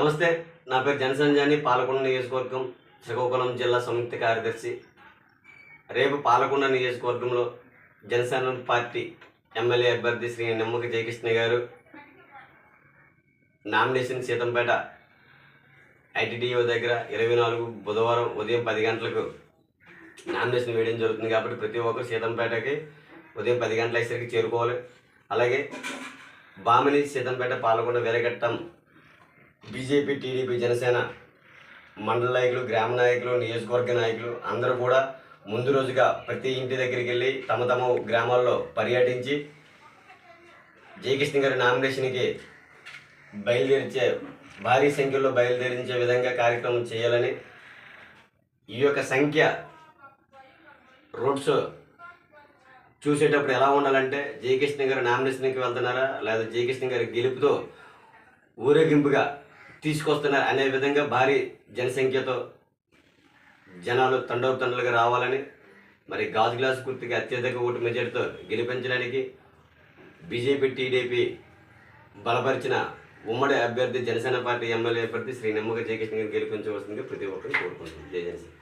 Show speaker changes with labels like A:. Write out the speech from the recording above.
A: నమస్తే నా పేరు జనసంజాని పాలకొండ నియోజకవర్గం శ్రీకాకుళం జిల్లా సంయుక్త కార్యదర్శి. రేపు పాలకొండ నియోజకవర్గంలో జనసేన పార్టీ ఎమ్మెల్యే అభ్యర్థి శ్రీ నిమ్మక జయకృష్ణ గారు నామినేషన్ సీతంపేట ఐటీడీఓ దగ్గర ఇరవై నాలుగు బుధవారం ఉదయం పది గంటలకు నామినేషన్ వేయడం జరుగుతుంది కాబట్టి ప్రతి ఒక్కరు సీతంపేటకి ఉదయం పది గంటల అయ్యేసరికి చేరుకోవాలి. అలాగే బామిని సీతంపేట పాలకొండ వెరగట్టం బీజేపీ టీడీపీ జనసేన మండల నాయకులు గ్రామ నాయకులు నియోజకవర్గ నాయకులు అందరూ కూడా ముందు రోజుగా ప్రతి ఇంటి దగ్గరికి వెళ్ళి తమ తమ గ్రామాల్లో పర్యటించి జయకృష్ణ గారి నామినేషన్కి బయలుదేరించే భారీ సంఖ్యలో బయలుదేరించే విధంగా కార్యక్రమం చేయాలని ఈ యొక్క సంఖ్య రూట్స్ చూసేటప్పుడు ఎలా ఉండాలంటే జయకృష్ణ గారు నామినేషన్కి వెళ్తున్నారా? లేదా జయకృష్ణ గారి గెలుపుతో ఊరేగింపుగా తీసుకొస్తున్నారు అనే విధంగా భారీ జనసంఖ్యతో జనాలు తండోపతండలుగా రావాలని మరి గాజు గ్లాస్ గుర్తుకి అత్యధిక ఓటు మెజార్టీతో గెలిపించడానికి బీజేపీ టీడీపీ బలపరిచిన ఉమ్మడి అభ్యర్థి జనసేన పార్టీ ఎమ్మెల్యే అభ్యర్థి శ్రీ నిమ్మక జయకృష్ణ గారిని గెలిపించవలసిందిగా ప్రతి ఒక్కరు కోరుకుంటున్నాం. జయ జనసేన.